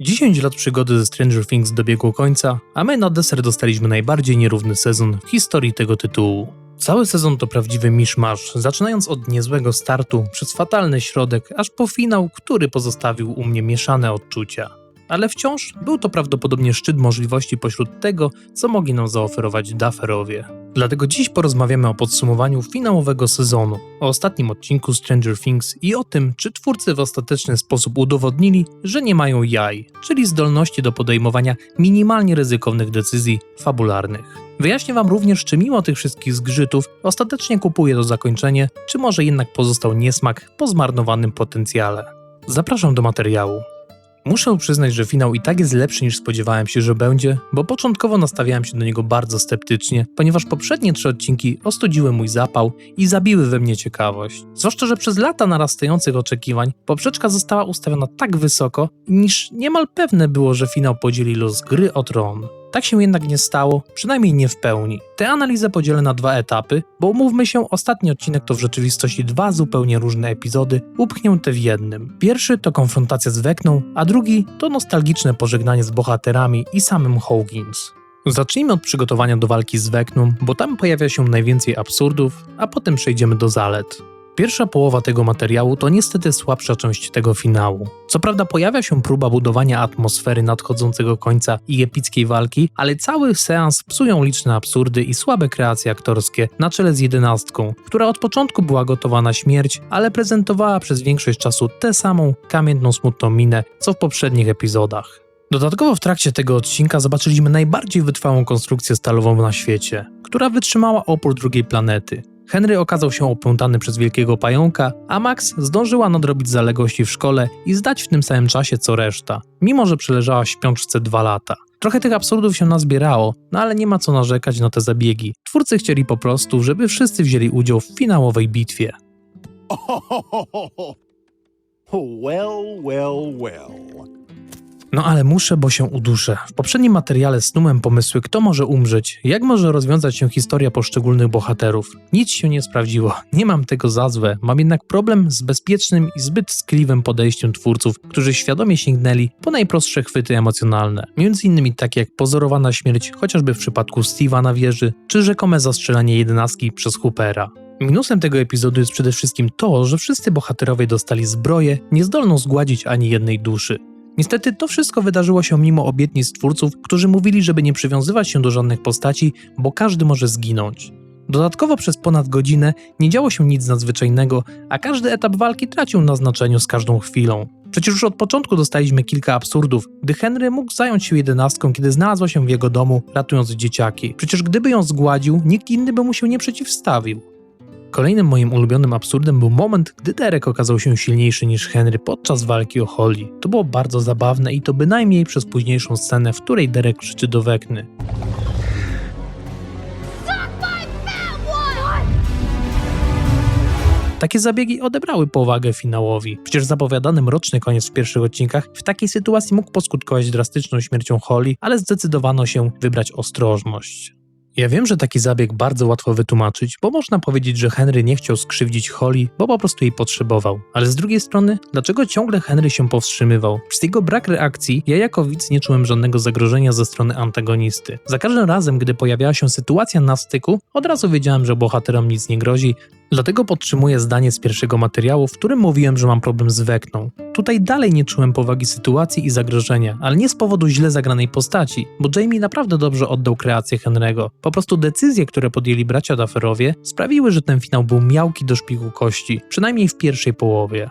10 lat przygody ze Stranger Things dobiegło końca, a my na deser dostaliśmy najbardziej nierówny sezon w historii tego tytułu. Cały sezon to prawdziwy miszmasz, zaczynając od niezłego startu, przez fatalny środek, aż po finał, który pozostawił u mnie mieszane odczucia. Ale wciąż był to prawdopodobnie szczyt możliwości pośród tego, co mogli nam zaoferować Dufferowie. Dlatego dziś porozmawiamy o podsumowaniu finałowego sezonu, o ostatnim odcinku Stranger Things i o tym, czy twórcy w ostateczny sposób udowodnili, że nie mają jaj, czyli zdolności do podejmowania minimalnie ryzykownych decyzji fabularnych. Wyjaśnię Wam również, czy mimo tych wszystkich zgrzytów ostatecznie kupuję to zakończenie, czy może jednak pozostał niesmak po zmarnowanym potencjale. Zapraszam do materiału. Muszę przyznać, że finał i tak jest lepszy niż spodziewałem się, że będzie, bo początkowo nastawiałem się do niego bardzo sceptycznie, ponieważ poprzednie trzy odcinki ostudziły mój zapał i zabiły we mnie ciekawość. Zwłaszcza, że przez lata narastających oczekiwań poprzeczka została ustawiona tak wysoko, niż niemal pewne było, że finał podzieli los gry o tron. Tak się jednak nie stało, przynajmniej nie w pełni. Tę analizę podzielę na dwa etapy, bo umówmy się, ostatni odcinek to w rzeczywistości dwa zupełnie różne epizody, upchnięte w jednym. Pierwszy to konfrontacja z Wekną, a drugi to nostalgiczne pożegnanie z bohaterami i samym Hawkins. Zacznijmy od przygotowania do walki z Wekną, bo tam pojawia się najwięcej absurdów, a potem przejdziemy do zalet. Pierwsza połowa tego materiału to niestety słabsza część tego finału. Co prawda pojawia się próba budowania atmosfery nadchodzącego końca i epickiej walki, ale cały seans psują liczne absurdy i słabe kreacje aktorskie na czele z jedenastką, która od początku była gotowa na śmierć, ale prezentowała przez większość czasu tę samą kamienną smutną minę, co w poprzednich epizodach. Dodatkowo w trakcie tego odcinka zobaczyliśmy najbardziej wytrwałą konstrukcję stalową na świecie, która wytrzymała opór drugiej planety. Henry okazał się opętany przez wielkiego pająka, a Max zdążyła nadrobić zaległości w szkole i zdać w tym samym czasie co reszta, mimo że przeleżała w śpiączce dwa lata. Trochę tych absurdów się nazbierało, no ale nie ma co narzekać na te zabiegi. Twórcy chcieli po prostu, żeby wszyscy wzięli udział w finałowej bitwie. well, well, well. No ale muszę, bo się uduszę. W poprzednim materiale snułem pomysły, kto może umrzeć, jak może rozwiązać się historia poszczególnych bohaterów. Nic się nie sprawdziło. Nie mam tego za złe. Mam jednak problem z bezpiecznym i zbyt skliwym podejściem twórców, którzy świadomie sięgnęli po najprostsze chwyty emocjonalne. Między innymi takie jak pozorowana śmierć, chociażby w przypadku Steve'a na wieży, czy rzekome zastrzelanie jedenastki przez Hoopera. Minusem tego epizodu jest przede wszystkim to, że wszyscy bohaterowie dostali zbroję, niezdolną zgładzić ani jednej duszy. Niestety to wszystko wydarzyło się mimo obietnic twórców, którzy mówili, żeby nie przywiązywać się do żadnych postaci, bo każdy może zginąć. Dodatkowo przez ponad godzinę nie działo się nic nadzwyczajnego, a każdy etap walki tracił na znaczeniu z każdą chwilą. Przecież już od początku dostaliśmy kilka absurdów, gdy Henry mógł zająć się jedenastką, kiedy znalazła się w jego domu, ratując dzieciaki. Przecież gdyby ją zgładził, nikt inny by mu się nie przeciwstawił. Kolejnym moim ulubionym absurdem był moment, gdy Derek okazał się silniejszy niż Henry podczas walki o Holly. To było bardzo zabawne i to bynajmniej przez późniejszą scenę, w której Derek krzyczy do Wekny. Takie zabiegi odebrały powagę finałowi. Przecież zapowiadany mroczny koniec w pierwszych odcinkach w takiej sytuacji mógł poskutkować drastyczną śmiercią Holly, ale zdecydowano się wybrać ostrożność. Ja wiem, że taki zabieg bardzo łatwo wytłumaczyć, bo można powiedzieć, że Henry nie chciał skrzywdzić Holly, bo po prostu jej potrzebował. Ale z drugiej strony, dlaczego ciągle Henry się powstrzymywał? Przez jego brak reakcji, ja jako widz nie czułem żadnego zagrożenia ze strony antagonisty. Za każdym razem, gdy pojawiała się sytuacja na styku, od razu wiedziałem, że bohaterom nic nie grozi, Dlatego podtrzymuję zdanie z pierwszego materiału, w którym mówiłem, że mam problem z Wekną. Tutaj dalej nie czułem powagi sytuacji i zagrożenia, ale nie z powodu źle zagranej postaci, bo Jamie naprawdę dobrze oddał kreację Henry'ego. Po prostu decyzje, które podjęli bracia Dufferowie, sprawiły, że ten finał był miałki do szpiku kości, przynajmniej w pierwszej połowie.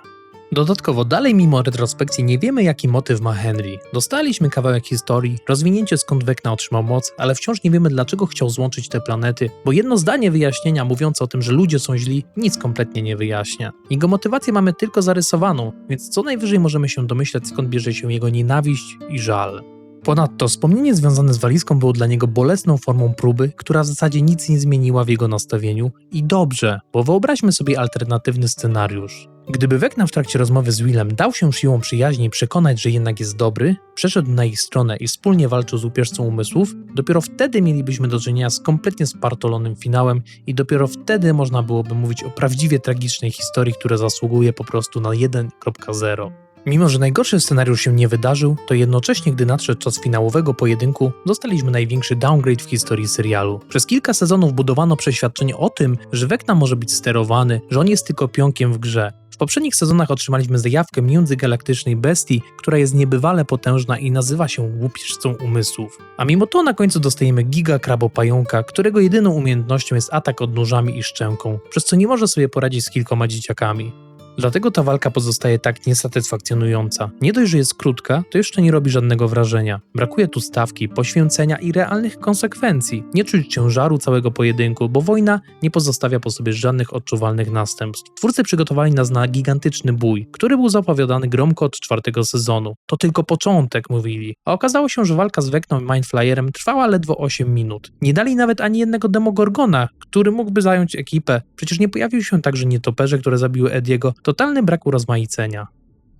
Dodatkowo dalej mimo retrospekcji nie wiemy jaki motyw ma Henry. Dostaliśmy kawałek historii, rozwinięcie skąd Wekna otrzymał moc, ale wciąż nie wiemy dlaczego chciał złączyć te planety, bo jedno zdanie wyjaśnienia mówiące o tym, że ludzie są źli, nic kompletnie nie wyjaśnia. Jego motywację mamy tylko zarysowaną, więc co najwyżej możemy się domyślać skąd bierze się jego nienawiść i żal. Ponadto wspomnienie związane z walizką było dla niego bolesną formą próby, która w zasadzie nic nie zmieniła w jego nastawieniu i dobrze, bo wyobraźmy sobie alternatywny scenariusz. Gdyby Wekna w trakcie rozmowy z Willem dał się siłą przyjaźni przekonać, że jednak jest dobry, przeszedł na ich stronę i wspólnie walczył z upierzcą umysłów, dopiero wtedy mielibyśmy do czynienia z kompletnie spartolonym finałem i dopiero wtedy można byłoby mówić o prawdziwie tragicznej historii, która zasługuje po prostu na 1.0. Mimo, że najgorszy scenariusz się nie wydarzył, to jednocześnie, gdy nadszedł czas finałowego pojedynku, dostaliśmy największy downgrade w historii serialu. Przez kilka sezonów budowano przeświadczenie o tym, że Vecna może być sterowany, że on jest tylko pionkiem w grze. W poprzednich sezonach otrzymaliśmy zajawkę międzygalaktycznej bestii, która jest niebywale potężna i nazywa się łupieżcą umysłów. A mimo to na końcu dostajemy giga krabopająka, którego jedyną umiejętnością jest atak odnóżami i szczęką, przez co nie może sobie poradzić z kilkoma dzieciakami. Dlatego ta walka pozostaje tak niesatysfakcjonująca. Nie dość, że jest krótka, to jeszcze nie robi żadnego wrażenia. Brakuje tu stawki, poświęcenia i realnych konsekwencji. Nie czuć ciężaru całego pojedynku, bo wojna nie pozostawia po sobie żadnych odczuwalnych następstw. Twórcy przygotowali nas na gigantyczny bój, który był zapowiadany gromko od czwartego sezonu. To tylko początek, mówili. A okazało się, że walka z Vecną i Mindflayerem trwała ledwo 8 minut. Nie dali nawet ani jednego Demogorgona, który mógłby zająć ekipę. Przecież nie pojawił się także nietoperze, które zabiły Ediego. Totalny brak urozmaicenia.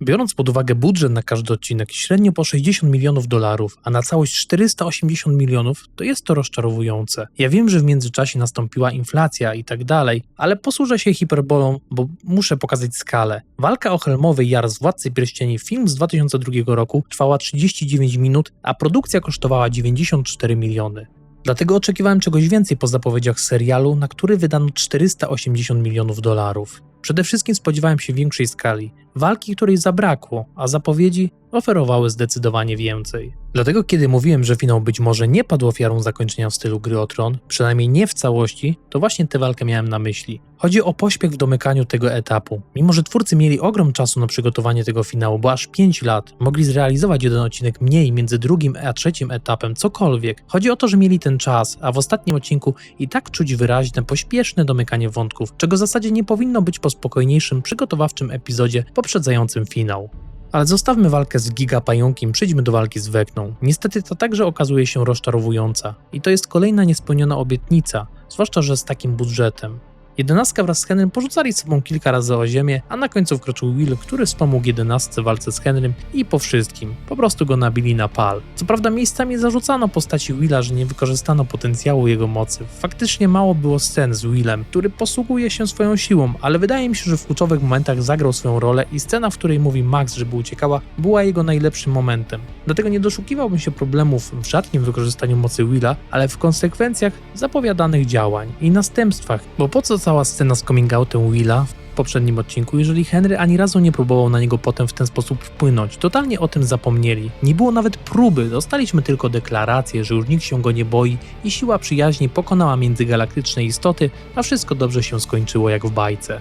Biorąc pod uwagę budżet na każdy odcinek średnio po 60 milionów dolarów, a na całość 480 milionów, to jest to rozczarowujące. Ja wiem, że w międzyczasie nastąpiła inflacja i tak dalej, ale posłużę się hiperbolą, bo muszę pokazać skalę. Walka o Helmowy Jar z Władcy Pierścieni, film z 2002 roku, trwała 39 minut, a produkcja kosztowała 94 miliony. Dlatego oczekiwałem czegoś więcej po zapowiedziach serialu, na który wydano 480 milionów dolarów. Przede wszystkim spodziewałem się większej skali, walki, której zabrakło, a zapowiedzi oferowały zdecydowanie więcej. Dlatego kiedy mówiłem, że finał być może nie padł ofiarą zakończenia w stylu gry o tron, przynajmniej nie w całości, to właśnie tę walkę miałem na myśli. Chodzi o pośpiech w domykaniu tego etapu. Mimo, że twórcy mieli ogrom czasu na przygotowanie tego finału, bo aż 5 lat, mogli zrealizować jeden odcinek mniej między drugim a trzecim etapem, cokolwiek. Chodzi o to, że mieli ten czas, a w ostatnim odcinku i tak czuć wyraźne, pośpieszne domykanie wątków, czego w zasadzie nie powinno być po spokojniejszym, przygotowawczym epizodzie poprzedzającym finał. Ale zostawmy walkę z Giga Pająkiem, przejdźmy do walki z Wekną. Niestety to także okazuje się rozczarowująca. I to jest kolejna niespełniona obietnica, zwłaszcza, że z takim budżetem. Jedenastka wraz z Henrym porzucali sobą kilka razy o ziemię, a na końcu wkroczył Will, który wspomógł jedenastce w walce z Henrym i po wszystkim, po prostu go nabili na pal. Co prawda miejscami zarzucano postaci Willa, że nie wykorzystano potencjału jego mocy. Faktycznie mało było scen z Willem, który posługuje się swoją siłą, ale wydaje mi się, że w kluczowych momentach zagrał swoją rolę i scena, w której mówi Max, żeby uciekała, była jego najlepszym momentem. Dlatego nie doszukiwałbym się problemów w rzadkim wykorzystaniu mocy Willa, ale w konsekwencjach zapowiadanych działań i następstwach, bo po co cała scena z coming outem Willa w poprzednim odcinku, jeżeli Henry ani razu nie próbował na niego potem w ten sposób wpłynąć. Totalnie o tym zapomnieli. Nie było nawet próby, dostaliśmy tylko deklarację, że już nikt się go nie boi i siła przyjaźni pokonała międzygalaktyczne istoty, a wszystko dobrze się skończyło jak w bajce.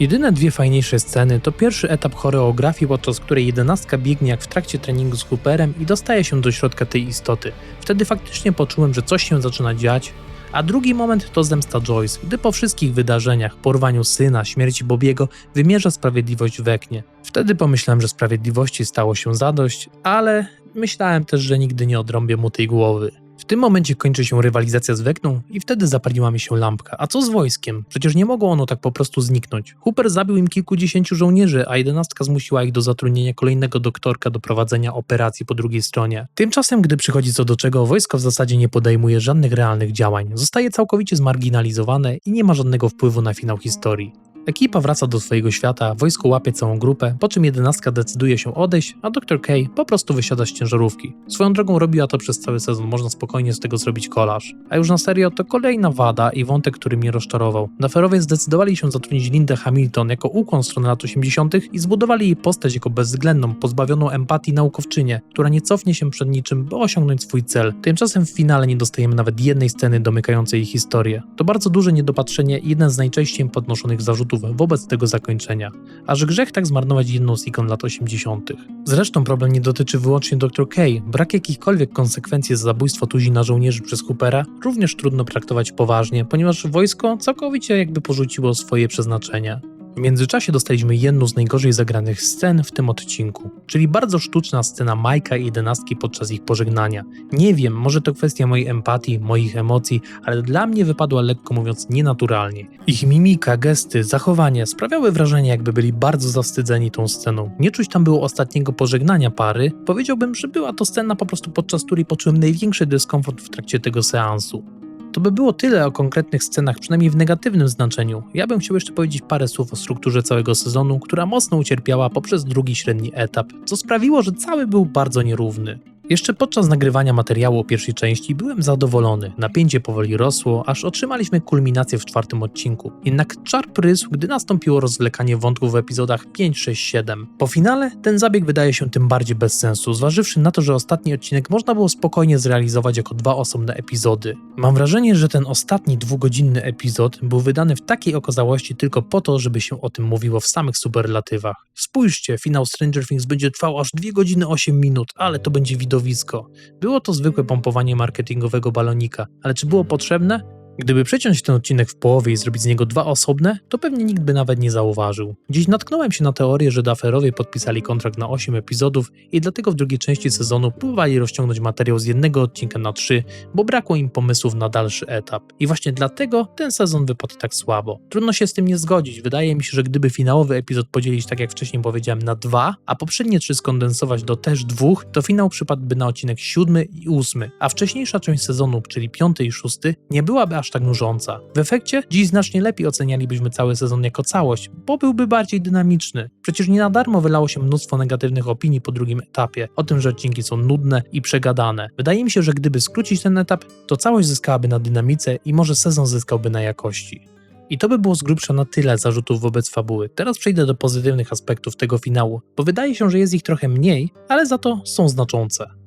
Jedyne dwie fajniejsze sceny to pierwszy etap choreografii, podczas której jedenastka biegnie jak w trakcie treningu z Cooperem i dostaje się do środka tej istoty. Wtedy faktycznie poczułem, że coś się zaczyna dziać, a drugi moment to zemsta Joyce, gdy po wszystkich wydarzeniach, porwaniu syna, śmierci Bobiego, wymierza sprawiedliwość w Eknie. Wtedy pomyślałem, że sprawiedliwości stało się zadość, ale myślałem też, że nigdy nie odrąbię mu tej głowy. W tym momencie kończy się rywalizacja z Wekną i wtedy zapaliła mi się lampka. A co z wojskiem? Przecież nie mogło ono tak po prostu zniknąć. Hooper zabił im kilkudziesięciu żołnierzy, a jedenastka zmusiła ich do zatrudnienia kolejnego doktorka do prowadzenia operacji po drugiej stronie. Tymczasem, gdy przychodzi co do czego, wojsko w zasadzie nie podejmuje żadnych realnych działań. Zostaje całkowicie zmarginalizowane i nie ma żadnego wpływu na finał historii. Ekipa wraca do swojego świata, wojsko łapie całą grupę, po czym jedenastka decyduje się odejść, a Dr. K po prostu wysiada z ciężarówki. Swoją drogą robiła to przez cały sezon, można spokojnie z tego zrobić kolaż. A już na serio to kolejna wada i wątek, który mnie rozczarował. Daferowie zdecydowali się zatrudnić Lindę Hamilton jako ukłon strony lat 80. i zbudowali jej postać jako bezwzględną, pozbawioną empatii naukowczynię, która nie cofnie się przed niczym, by osiągnąć swój cel. Tymczasem w finale nie dostajemy nawet jednej sceny domykającej jej historię. To bardzo duże niedopatrzenie i jeden z najczęściej podnoszonych zarzutów wobec tego zakończenia. Aż grzech tak zmarnować jedną z ikon lat 80. Zresztą problem nie dotyczy wyłącznie Dr. K. Brak jakichkolwiek konsekwencji za zabójstwo tuzina żołnierzy przez Hoopera również trudno traktować poważnie, ponieważ wojsko całkowicie jakby porzuciło swoje przeznaczenie. W międzyczasie dostaliśmy jedną z najgorzej zagranych scen w tym odcinku, czyli bardzo sztuczna scena Majka i jedenastki podczas ich pożegnania. Nie wiem, może to kwestia mojej empatii, moich emocji, ale dla mnie wypadła lekko mówiąc nienaturalnie. Ich mimika, gesty, zachowanie sprawiały wrażenie, jakby byli bardzo zawstydzeni tą sceną. Nie czuć tam było ostatniego pożegnania pary, powiedziałbym, że była to scena po prostu podczas której poczułem największy dyskomfort w trakcie tego seansu. To by było tyle o konkretnych scenach, przynajmniej w negatywnym znaczeniu. Ja bym chciał jeszcze powiedzieć parę słów o strukturze całego sezonu, która mocno ucierpiała poprzez drugi średni etap, co sprawiło, że cały był bardzo nierówny. Jeszcze podczas nagrywania materiału o pierwszej części byłem zadowolony. Napięcie powoli rosło, aż otrzymaliśmy kulminację w czwartym odcinku. Jednak czar prysł, gdy nastąpiło rozwlekanie wątków w epizodach 5, 6, 7. Po finale ten zabieg wydaje się tym bardziej bez sensu, zważywszy na to, że ostatni odcinek można było spokojnie zrealizować jako dwa osobne epizody. Mam wrażenie, że ten ostatni dwugodzinny epizod był wydany w takiej okazałości tylko po to, żeby się o tym mówiło w samych superlatywach. Spójrzcie, finał Stranger Things będzie trwał aż 2 godziny 8 minut, ale to będzie widowisko. Było to zwykłe pompowanie marketingowego balonika, ale czy było potrzebne? Gdyby przeciąć ten odcinek w połowie i zrobić z niego dwa osobne, to pewnie nikt by nawet nie zauważył. Dziś natknąłem się na teorię, że Dufferowie podpisali kontrakt na 8 epizodów i dlatego w drugiej części sezonu próbowali rozciągnąć materiał z jednego odcinka na 3, bo brakło im pomysłów na dalszy etap. I właśnie dlatego ten sezon wypadł tak słabo. Trudno się z tym nie zgodzić. Wydaje mi się, że gdyby finałowy epizod podzielić, tak jak wcześniej powiedziałem, na dwa, a poprzednie trzy skondensować do też dwóch, to finał przypadłby na odcinek siódmy i ósmy, a wcześniejsza część sezonu, czyli piąty i szósty, nie byłaby aż tak nużąca. W efekcie dziś znacznie lepiej ocenialibyśmy cały sezon jako całość, bo byłby bardziej dynamiczny. Przecież nie na darmo wylało się mnóstwo negatywnych opinii po drugim etapie, o tym, że odcinki są nudne i przegadane. Wydaje mi się, że gdyby skrócić ten etap, to całość zyskałaby na dynamice i może sezon zyskałby na jakości. I to by było z grubsza na tyle zarzutów wobec fabuły. Teraz przejdę do pozytywnych aspektów tego finału, bo wydaje się, że jest ich trochę mniej, ale za to są znaczące.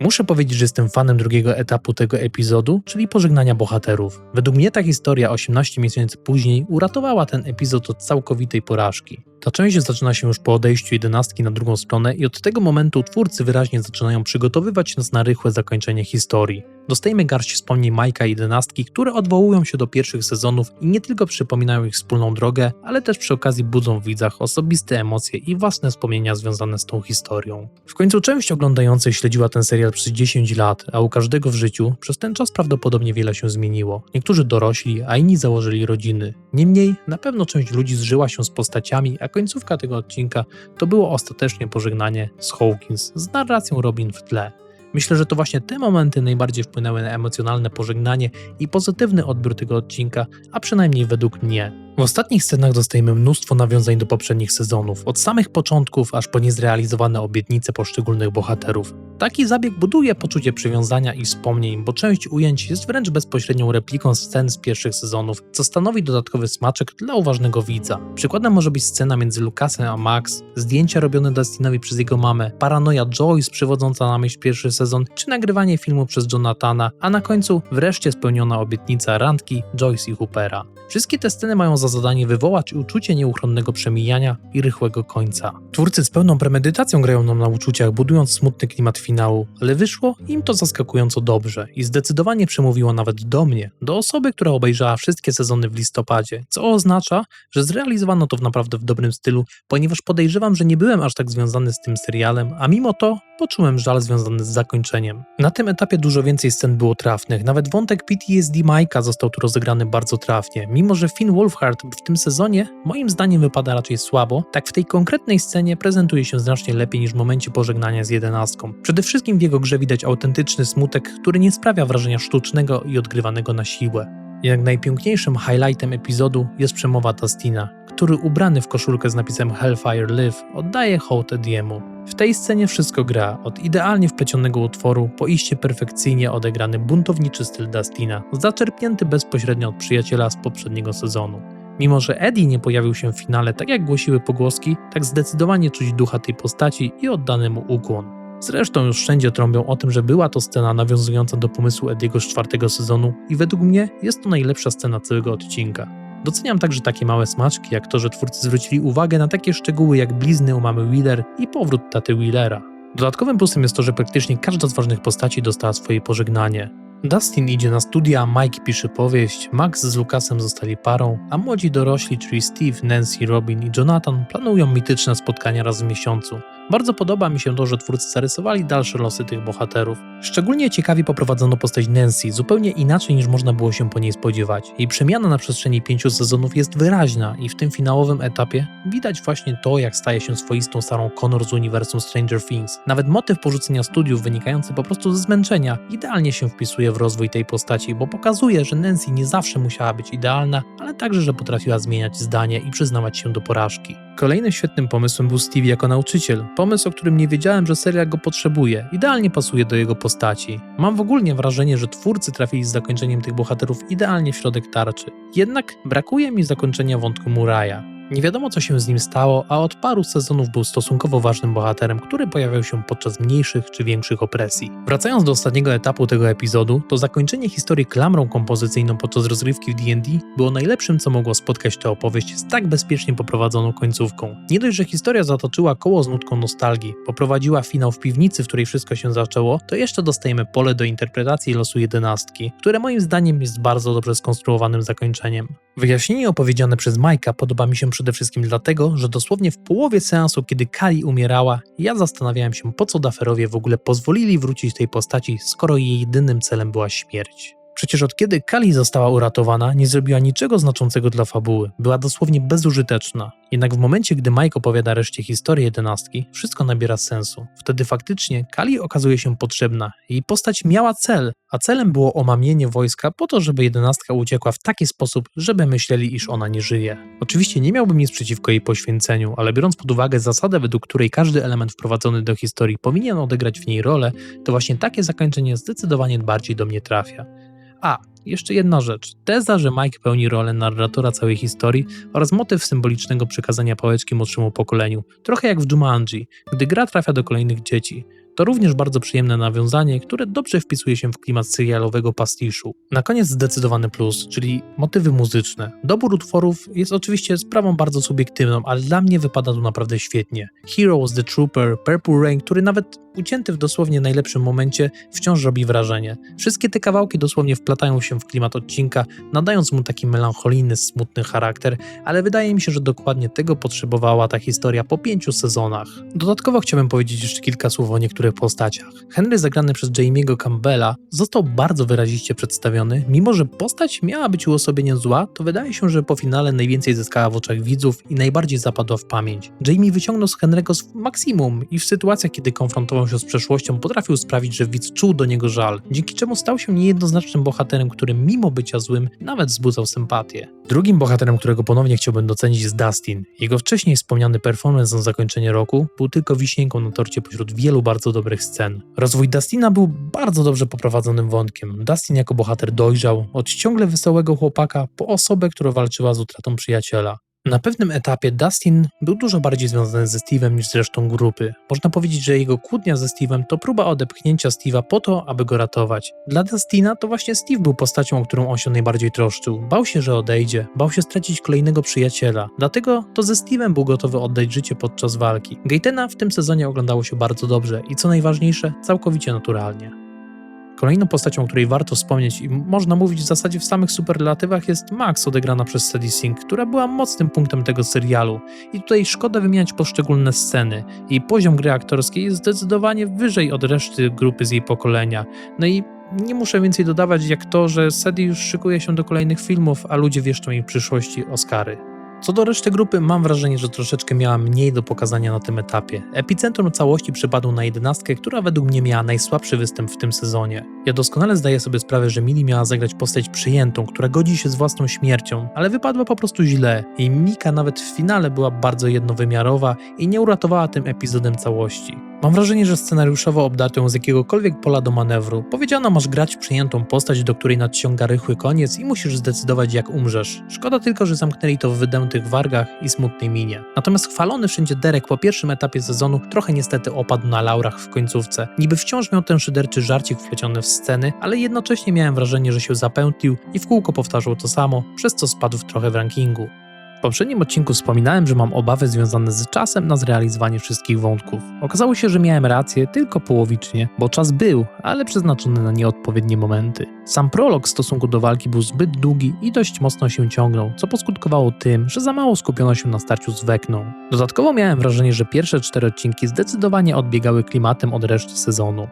Muszę powiedzieć, że jestem fanem drugiego etapu tego epizodu, czyli pożegnania bohaterów. Według mnie ta historia 18 miesięcy później uratowała ten epizod od całkowitej porażki. Ta część zaczyna się już po odejściu jedenastki na drugą stronę i od tego momentu twórcy wyraźnie zaczynają przygotowywać nas na rychłe zakończenie historii. Dostajemy garść wspomnień Majka i jedenastki, które odwołują się do pierwszych sezonów i nie tylko przypominają ich wspólną drogę, ale też przy okazji budzą w widzach osobiste emocje i własne wspomnienia związane z tą historią. W końcu część oglądających śledziła ten serial przez 10 lat, a u każdego w życiu przez ten czas prawdopodobnie wiele się zmieniło. Niektórzy dorośli, a inni założyli rodziny. Niemniej, na pewno część ludzi zżyła się z postaciami, końcówka tego odcinka to było ostatecznie pożegnanie z Hawkins z narracją Robin w tle. Myślę, że to właśnie te momenty najbardziej wpłynęły na emocjonalne pożegnanie i pozytywny odbiór tego odcinka, a przynajmniej według mnie. W ostatnich scenach dostajemy mnóstwo nawiązań do poprzednich sezonów, od samych początków aż po niezrealizowane obietnice poszczególnych bohaterów. Taki zabieg buduje poczucie przywiązania i wspomnień, bo część ujęć jest wręcz bezpośrednią repliką scen z pierwszych sezonów, co stanowi dodatkowy smaczek dla uważnego widza. Przykładem może być scena między Lucasem a Max, zdjęcia robione Dustinowi przez jego mamę, paranoja Joyce przywodząca na myśl pierwszy sezon, czy nagrywanie filmu przez Jonathana, a na końcu wreszcie spełniona obietnica randki Joyce i Hoopera. Wszystkie te sceny mają za zadanie wywołać uczucie nieuchronnego przemijania i rychłego końca. Twórcy z pełną premedytacją grają nam na uczuciach, budując smutny klimat finału, ale wyszło im to zaskakująco dobrze i zdecydowanie przemówiło nawet do mnie, do osoby, która obejrzała wszystkie sezony w listopadzie, co oznacza, że zrealizowano to w naprawdę w dobrym stylu, ponieważ podejrzewam, że nie byłem aż tak związany z tym serialem, a mimo to poczułem żal związany z zakończeniem. Na tym etapie dużo więcej scen było trafnych, nawet wątek PTSD Mike'a został tu rozegrany bardzo trafnie. Mimo, że Finn Wolfhard w tym sezonie moim zdaniem wypada raczej słabo, tak w tej konkretnej scenie prezentuje się znacznie lepiej niż w momencie pożegnania z jedenastką. Przede wszystkim w jego grze widać autentyczny smutek, który nie sprawia wrażenia sztucznego i odgrywanego na siłę. Jak najpiękniejszym highlightem epizodu jest przemowa Dustina, który ubrany w koszulkę z napisem Hellfire Live oddaje hołd Ediemu. W tej scenie wszystko gra, od idealnie wplecionego utworu po iście perfekcyjnie odegrany buntowniczy styl Dustina, zaczerpnięty bezpośrednio od przyjaciela z poprzedniego sezonu. Mimo, że Eddie nie pojawił się w finale tak jak głosiły pogłoski, tak zdecydowanie czuć ducha tej postaci i oddany mu ukłon. Zresztą już wszędzie trąbią o tym, że była to scena nawiązująca do pomysłu Ediego z czwartego sezonu i według mnie jest to najlepsza scena całego odcinka. Doceniam także takie małe smaczki, jak to, że twórcy zwrócili uwagę na takie szczegóły jak blizny u mamy Wheeler i powrót taty Wheelera. Dodatkowym plusem jest to, że praktycznie każda z ważnych postaci dostała swoje pożegnanie. Dustin idzie na studia, Mike pisze powieść, Max z Lucasem zostali parą, a młodzi dorośli, czyli Steve, Nancy, Robin i Jonathan planują mityczne spotkania raz w miesiącu. Bardzo podoba mi się to, że twórcy zarysowali dalsze losy tych bohaterów. Szczególnie ciekawie poprowadzono postać Nancy, zupełnie inaczej niż można było się po niej spodziewać. Jej przemiana na przestrzeni pięciu sezonów jest wyraźna i w tym finałowym etapie widać właśnie to, jak staje się swoistą Sarą Connor z uniwersum Stranger Things. Nawet motyw porzucenia studiów wynikający po prostu ze zmęczenia idealnie się wpisuje w rozwój tej postaci, bo pokazuje, że Nancy nie zawsze musiała być idealna, ale także, że potrafiła zmieniać zdanie i przyznawać się do porażki. Kolejnym świetnym pomysłem był Steve jako nauczyciel. Pomysł, o którym nie wiedziałem, że serial go potrzebuje. Idealnie pasuje do jego postaci. Mam w ogóle wrażenie, że twórcy trafili z zakończeniem tych bohaterów idealnie w środek tarczy. Jednak brakuje mi zakończenia wątku Muraya. Nie wiadomo, co się z nim stało, a od paru sezonów był stosunkowo ważnym bohaterem, który pojawiał się podczas mniejszych czy większych opresji. Wracając do ostatniego etapu tego epizodu, to zakończenie historii klamrą kompozycyjną podczas rozgrywki w D&D było najlepszym, co mogło spotkać tę opowieść z tak bezpiecznie poprowadzoną końcówką. Nie dość, że historia zatoczyła koło z nutką nostalgii, poprowadziła finał w piwnicy, w której wszystko się zaczęło, to jeszcze dostajemy pole do interpretacji losu jedenastki, które moim zdaniem jest bardzo dobrze skonstruowanym zakończeniem. Wyjaśnienie opowiedziane przez Majka podoba mi się przede wszystkim dlatego, że dosłownie w połowie seansu, kiedy Kali umierała, ja zastanawiałem się, po co Daferowie w ogóle pozwolili wrócić tej postaci, skoro jej jedynym celem była śmierć. Przecież od kiedy Kali została uratowana, nie zrobiła niczego znaczącego dla fabuły. Była dosłownie bezużyteczna. Jednak w momencie, gdy Mike opowiada reszcie historii jedenastki, wszystko nabiera sensu. Wtedy faktycznie Kali okazuje się potrzebna. Jej postać miała cel, a celem było omamienie wojska po to, żeby jedenastka uciekła w taki sposób, żeby myśleli, iż ona nie żyje. Oczywiście nie miałbym nic przeciwko jej poświęceniu, ale biorąc pod uwagę zasadę, według której każdy element wprowadzony do historii powinien odegrać w niej rolę, to właśnie takie zakończenie zdecydowanie bardziej do mnie trafia. A, jeszcze jedna rzecz. Teza, że Mike pełni rolę narratora całej historii oraz motyw symbolicznego przekazania pałeczki młodszemu pokoleniu. Trochę jak w Jumanji, gdy gra trafia do kolejnych dzieci. To również bardzo przyjemne nawiązanie, które dobrze wpisuje się w klimat serialowego pastiszu. Na koniec zdecydowany plus, czyli motywy muzyczne. Dobór utworów jest oczywiście sprawą bardzo subiektywną, ale dla mnie wypada tu naprawdę świetnie. Heroes, The Trooper, Purple Rain, który nawet ucięty w dosłownie najlepszym momencie wciąż robi wrażenie. Wszystkie te kawałki dosłownie wplatają się w klimat odcinka, nadając mu taki melancholijny, smutny charakter, ale wydaje mi się, że dokładnie tego potrzebowała ta historia po pięciu sezonach. Dodatkowo chciałbym powiedzieć jeszcze kilka słów o niektórych postaciach. Henry zagrany przez Jamie'ego Campbella został bardzo wyraziście przedstawiony, mimo że postać miała być uosobieniem zła, to wydaje się, że po finale najwięcej zyskała w oczach widzów i najbardziej zapadła w pamięć. Jamie wyciągnął z Henry'ego maksimum i w sytuacjach, kiedy konfrontował się z przeszłością, potrafił sprawić, że widz czuł do niego żal, dzięki czemu stał się niejednoznacznym bohaterem, który mimo bycia złym nawet wzbudzał sympatię. Drugim bohaterem, którego ponownie chciałbym docenić jest Dustin. Jego wcześniej wspomniany performance na zakończenie roku był tylko wisienką na torcie pośród wielu bardzo dobrych scen. Rozwój Dustina był bardzo dobrze poprowadzonym wątkiem. Dustin jako bohater dojrzał od ciągle wesołego chłopaka po osobę, która walczyła z utratą przyjaciela. Na pewnym etapie Dustin był dużo bardziej związany ze Steve'em niż z resztą grupy. Można powiedzieć, że jego kłótnia ze Steve'em to próba odepchnięcia Steve'a po to, aby go ratować. Dla Dustina to właśnie Steve był postacią, o którą on się najbardziej troszczył. Bał się, że odejdzie, bał się stracić kolejnego przyjaciela. Dlatego to ze Steve'em był gotowy oddać życie podczas walki. Gaitena w tym sezonie oglądało się bardzo dobrze i co najważniejsze, całkowicie naturalnie. Kolejną postacią, o której warto wspomnieć i można mówić w zasadzie w samych superlatywach jest Max, odegrana przez Sadie Sink, która była mocnym punktem tego serialu. I tutaj szkoda wymieniać poszczególne sceny. Jej poziom gry aktorskiej jest zdecydowanie wyżej od reszty grupy z jej pokolenia. No i nie muszę więcej dodawać jak to, że Sadie już szykuje się do kolejnych filmów, a ludzie wieszczą jej w przyszłości Oscary. Co do reszty grupy, mam wrażenie, że troszeczkę miała mniej do pokazania na tym etapie. Epicentrum całości przypadł na jedenastkę, która według mnie miała najsłabszy występ w tym sezonie. Ja doskonale zdaję sobie sprawę, że Mili miała zagrać postać przyjętą, która godzi się z własną śmiercią, ale wypadła po prostu źle. Jej mimika nawet w finale była bardzo jednowymiarowa i nie uratowała tym epizodem całości. Mam wrażenie, że scenariuszowo obdarto ją z jakiegokolwiek pola do manewru. Powiedziano, masz grać przyjętą postać, do której nadciąga rychły koniec i musisz zdecydować, jak umrzesz. Szkoda tylko, że zamknęli to w wydętych wargach i smutnej minie. Natomiast chwalony wszędzie Derek po pierwszym etapie sezonu trochę niestety opadł na laurach w końcówce. Niby wciąż miał ten szyderczy żarcik wpleciony w sceny, ale jednocześnie miałem wrażenie, że się zapętlił i w kółko powtarzał to samo, przez co spadł trochę w rankingu. W poprzednim odcinku wspominałem, że mam obawy związane z czasem na zrealizowanie wszystkich wątków. Okazało się, że miałem rację tylko połowicznie, bo czas był, ale przeznaczony na nieodpowiednie momenty. Sam prolog w stosunku do walki był zbyt długi i dość mocno się ciągnął, co poskutkowało tym, że za mało skupiono się na starciu z Wekną. Dodatkowo miałem wrażenie, że pierwsze cztery odcinki zdecydowanie odbiegały klimatem od reszty sezonu.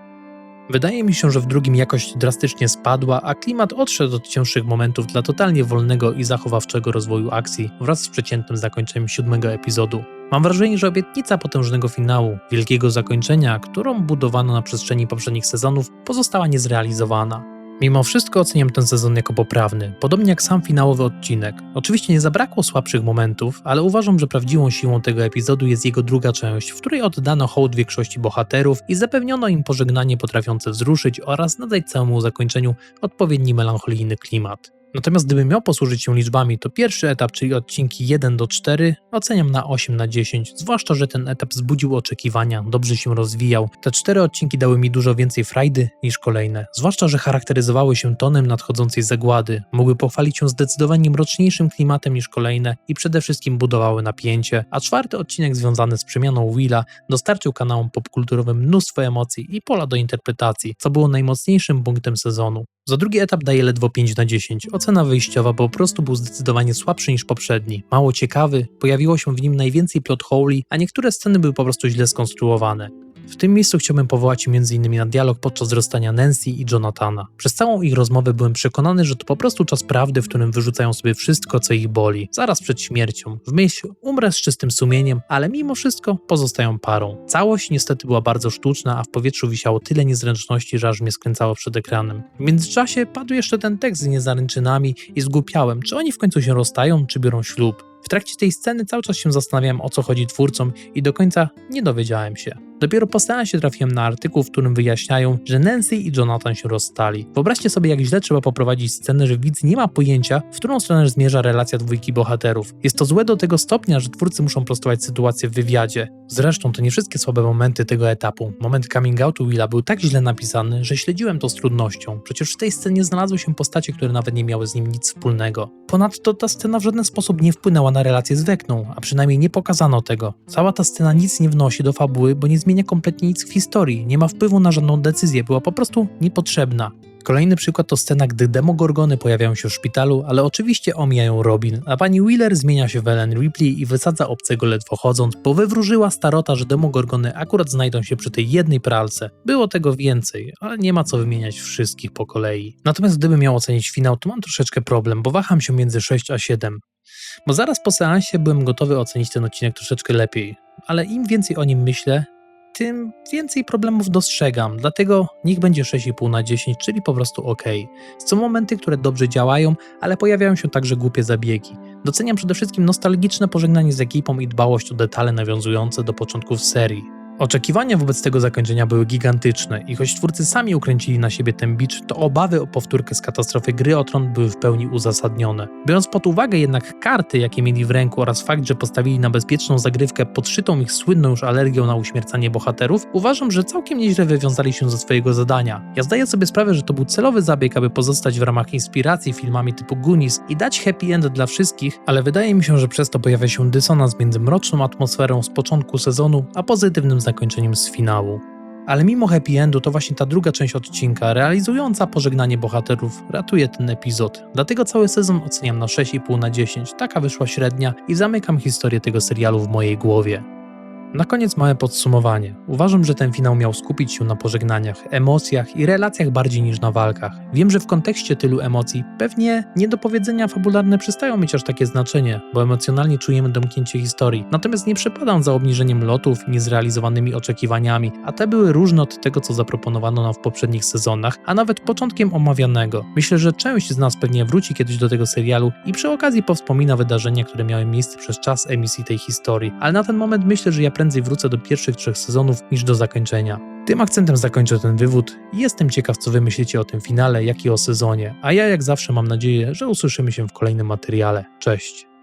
Wydaje mi się, że w drugim jakość drastycznie spadła, a klimat odszedł od cięższych momentów dla totalnie wolnego i zachowawczego rozwoju akcji wraz z przeciętnym zakończeniem siódmego epizodu. Mam wrażenie, że obietnica potężnego finału, wielkiego zakończenia, którą budowano na przestrzeni poprzednich sezonów, pozostała niezrealizowana. Mimo wszystko oceniam ten sezon jako poprawny, podobnie jak sam finałowy odcinek. Oczywiście nie zabrakło słabszych momentów, ale uważam, że prawdziwą siłą tego epizodu jest jego druga część, w której oddano hołd większości bohaterów i zapewniono im pożegnanie potrafiące wzruszyć oraz nadać całemu zakończeniu odpowiedni melancholijny klimat. Natomiast gdybym miał posłużyć się liczbami, to pierwszy etap, czyli odcinki 1 do 4, oceniam na 8 na 10, zwłaszcza, że ten etap wzbudził oczekiwania, dobrze się rozwijał. Te cztery odcinki dały mi dużo więcej frajdy niż kolejne, zwłaszcza, że charakteryzowały się tonem nadchodzącej zagłady, mogły pochwalić się zdecydowanie mroczniejszym klimatem niż kolejne i przede wszystkim budowały napięcie, a czwarty odcinek związany z przemianą Willa dostarczył kanałom popkulturowym mnóstwo emocji i pola do interpretacji, co było najmocniejszym punktem sezonu. Za drugi etap daję ledwo 5 na 10. Ocena wyjściowa po prostu był zdecydowanie słabszy niż poprzedni. Mało ciekawy, pojawiło się w nim najwięcej plot hole, a niektóre sceny były po prostu źle skonstruowane. W tym miejscu chciałbym powołać m.in. na dialog podczas rozstania Nancy i Jonathana. Przez całą ich rozmowę byłem przekonany, że to po prostu czas prawdy, w którym wyrzucają sobie wszystko, co ich boli, zaraz przed śmiercią. W myśl umrę z czystym sumieniem, ale mimo wszystko pozostają parą. Całość niestety była bardzo sztuczna, a w powietrzu wisiało tyle niezręczności, że aż mnie skręcało przed ekranem. W międzyczasie padł jeszcze ten tekst z niezaręczynami i zgłupiałem, czy oni w końcu się rozstają, czy biorą ślub. W trakcie tej sceny cały czas się zastanawiałem, o co chodzi twórcom i do końca nie dowiedziałem się. Dopiero po seansie trafiłem na artykuł, w którym wyjaśniają, że Nancy i Jonathan się rozstali. Wyobraźcie sobie, jak źle trzeba poprowadzić scenę, że widz nie ma pojęcia, w którą stronę zmierza relacja dwójki bohaterów. Jest to złe do tego stopnia, że twórcy muszą prostować sytuację w wywiadzie. Zresztą to nie wszystkie słabe momenty tego etapu. Moment coming outu Willa był tak źle napisany, że śledziłem to z trudnością. Przecież w tej scenie znalazły się postacie, które nawet nie miały z nim nic wspólnego. Ponadto ta scena w żaden sposób nie wpłynęła na relację z Wekną, a przynajmniej nie pokazano tego. Cała ta scena nic nie wnosi do fabuły, bo nie zmienia kompletnie nic w historii, nie ma wpływu na żadną decyzję, była po prostu niepotrzebna. Kolejny przykład to scena, gdy demogorgony pojawiają się w szpitalu, ale oczywiście omijają Robin, a pani Wheeler zmienia się w Ellen Ripley i wysadza obcego ledwo chodząc, bo wywróżyła starota, że demogorgony akurat znajdą się przy tej jednej pralce. Było tego więcej, ale nie ma co wymieniać wszystkich po kolei. Natomiast gdybym miał ocenić finał, to mam troszeczkę problem, bo waham się między 6 a 7. Bo zaraz po seansie byłem gotowy ocenić ten odcinek troszeczkę lepiej, ale im więcej o nim myślę, tym więcej problemów dostrzegam, dlatego niech będzie 6,5 na 10, czyli po prostu ok. Są momenty, które dobrze działają, ale pojawiają się także głupie zabiegi. Doceniam przede wszystkim nostalgiczne pożegnanie z ekipą i dbałość o detale nawiązujące do początków serii. Oczekiwania wobec tego zakończenia były gigantyczne i choć twórcy sami ukręcili na siebie ten bicz, to obawy o powtórkę z katastrofy gry o tron były w pełni uzasadnione. Biorąc pod uwagę jednak karty, jakie mieli w ręku oraz fakt, że postawili na bezpieczną zagrywkę podszytą ich słynną już alergią na uśmiercanie bohaterów, uważam, że całkiem nieźle wywiązali się ze swojego zadania. Ja zdaję sobie sprawę, że to był celowy zabieg, aby pozostać w ramach inspiracji filmami typu Goonies i dać happy end dla wszystkich, ale wydaje mi się, że przez to pojawia się dysonans między mroczną atmosferą z początku sezonu, a pozytywnym zakończeniem z finału. Ale mimo happy endu, to właśnie ta druga część odcinka, realizująca pożegnanie bohaterów, ratuje ten epizod. Dlatego cały sezon oceniam na 6,5 na 10, taka wyszła średnia i zamykam historię tego serialu w mojej głowie. Na koniec małe podsumowanie. Uważam, że ten finał miał skupić się na pożegnaniach, emocjach i relacjach bardziej niż na walkach. Wiem, że w kontekście tylu emocji pewnie niedopowiedzenia fabularne przestają mieć aż takie znaczenie, bo emocjonalnie czujemy domknięcie historii. Natomiast nie przepadam za obniżeniem lotów niezrealizowanymi oczekiwaniami, a te były różne od tego, co zaproponowano nam w poprzednich sezonach, a nawet początkiem omawianego. Myślę, że część z nas pewnie wróci kiedyś do tego serialu i przy okazji powspomina wydarzenia, które miały miejsce przez czas emisji tej historii. Ale na ten moment myślę, że ja prędzej wrócę do pierwszych trzech sezonów niż do zakończenia. Tym akcentem zakończę ten wywód i jestem ciekaw, co wy myślicie o tym finale, jak i o sezonie. A ja jak zawsze mam nadzieję, że usłyszymy się w kolejnym materiale. Cześć!